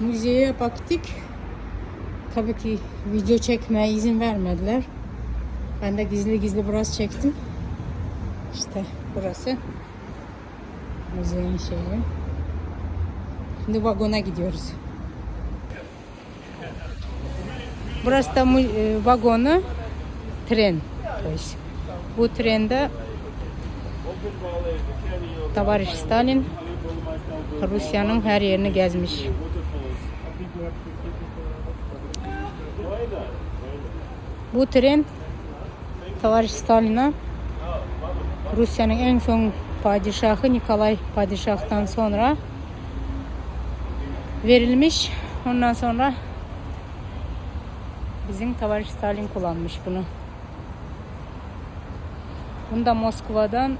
müzeye baktık. Tabii ki video çekmeye izin vermediler. Ben de gizli gizli burası çektim. İşte burası müzenin şeyi. Şimdi vagona gidiyoruz. Burası da e, vagonu tren. Bu trende Tavariş Stalin Rusya'nın her yerini gezmiş. Bu tren Tavariş Stalin'a Rusya'nın en son padişahı Nikolay Padişah'tan sonra verilmiş. Ondan sonra bizim Tavariş Stalin kullanmış bunu. Bunu da Moskova'dan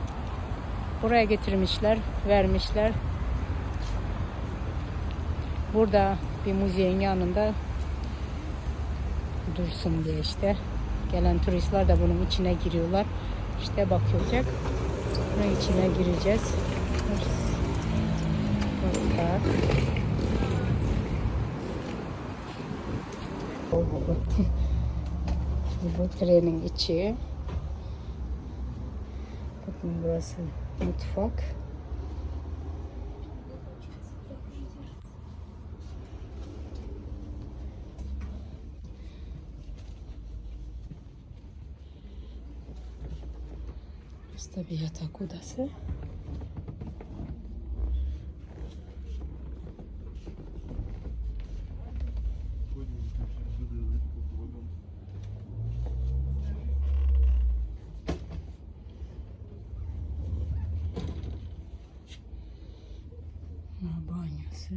buraya getirmişler, vermişler. Burada bir müzeyin yanında dursun diye işte. Gelen turistler de bunun içine giriyorlar. İşte bakılacak. Bunun içine gireceğiz. Şimdi bu trenin içi. Bakın burası mutfak. Burası da bir yatak odası. Banyosu.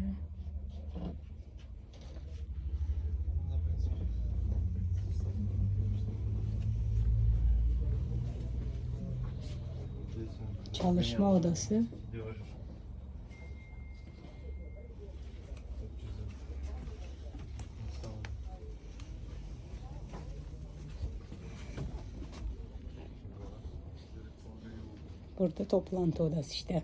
Çalışma odası. Burada toplantı odası işte.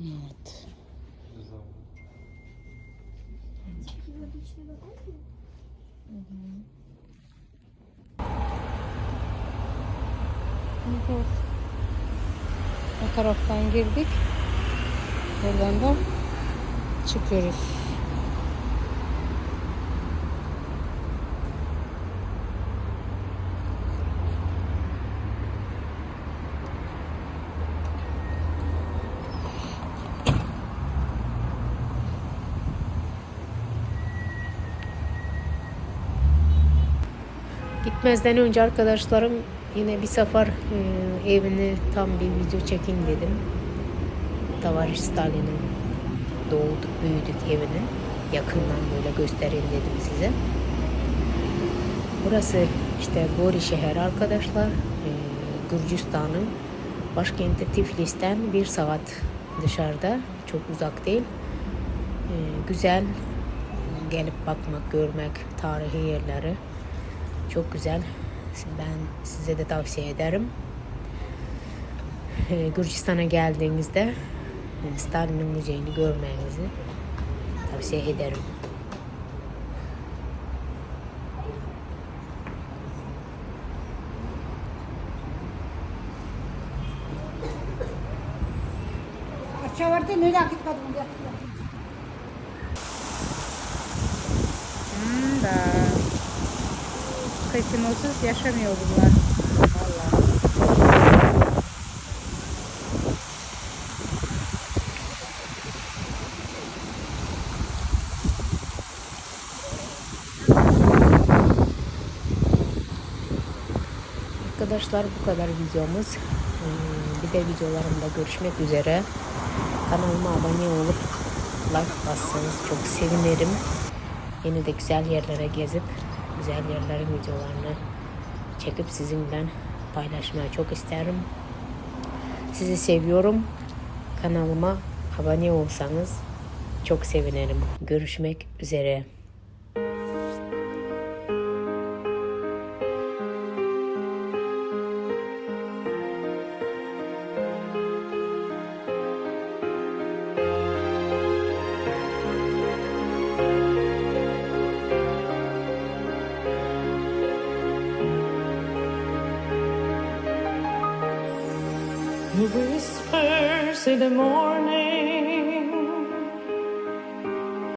Evet. Evet. O taraftan girdik. Buradan da çıkıyoruz. Gitmezden önce arkadaşlarım yine bir sefer e, evini tam bir video çekin dedim. Tavariş Stalin'in doğduk büyüdük evini yakından böyle göstereyim dedim size. Burası işte Gori şehir arkadaşlar. E, Gürcistan'ın başkenti Tiflis'ten bir saat dışarıda. Çok uzak değil. E, güzel gelip bakmak, görmek tarihi yerleri. Çok güzel. Ben size de tavsiye ederim. Ee, Gürcistan'a geldiğinizde e, Stalin'in müzeyini görmenizi tavsiye ederim. Açavardı ne dakika kadın Hmm, da. Kasinosuz yaşamıyor bunlar. Arkadaşlar bu kadar videomuz. Ee, Bir de videolarımda görüşmek üzere. Kanalıma abone olup like bassanız çok sevinirim. Yine de güzel yerlere gezip güzel yerlerin videolarını çekip sizinle paylaşmayı çok isterim. Sizi seviyorum. Kanalıma abone olsanız çok sevinirim. Görüşmek üzere. Whispers in the morning